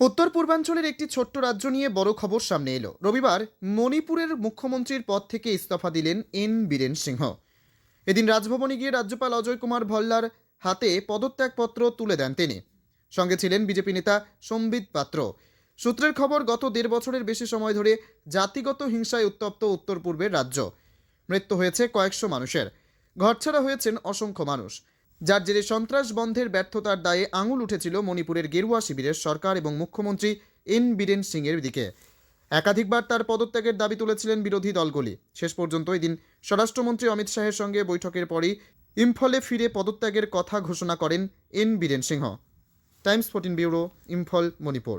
উত্তর পূর্বাঞ্চলের একটি ছোট্ট রাজ্য নিয়ে বড় খবর সামনে এলো। রবিবার মণিপুরের মুখ্যমন্ত্রীর পদ থেকে ইস্তফা দিলেন এন বীরেন সিংহ। এদিন রাজভবনে গিয়ে রাজ্যপাল অজয় কুমার ভল্লার হাতে পদত্যাগপত্র তুলে দেন তিনি। সঙ্গে ছিলেন বিজেপি নেতা সম্বিত পাত্র। সূত্রের খবর, গত দেড় বছরের বেশি সময় ধরে জাতিগত হিংসায় উত্তপ্ত উত্তর পূর্বের রাজ্য। মৃত্যু হয়েছে কয়েকশো মানুষের। ঘরছাড়া হয়েছেন অসংখ্য মানুষ। যার জেরে সন্ত্রাস বন্ধের ব্যর্থতার দায়ে আঙুল উঠেছিল মণিপুরের গেরুয়া শিবিরের সরকার এবং মুখ্যমন্ত্রী এন বীরেন সিংয়ের দিকে। একাধিকবার তার পদত্যাগের দাবি তুলেছিলেন বিরোধী দলগুলি। শেষ পর্যন্ত এদিন স্বরাষ্ট্রমন্ত্রী অমিত শাহের সঙ্গে বৈঠকের পরই ইম্ফলে ফিরে পদত্যাগের কথা ঘোষণা করেন N Biren Singh. Times fourteen bureau, Imphal, Manipur.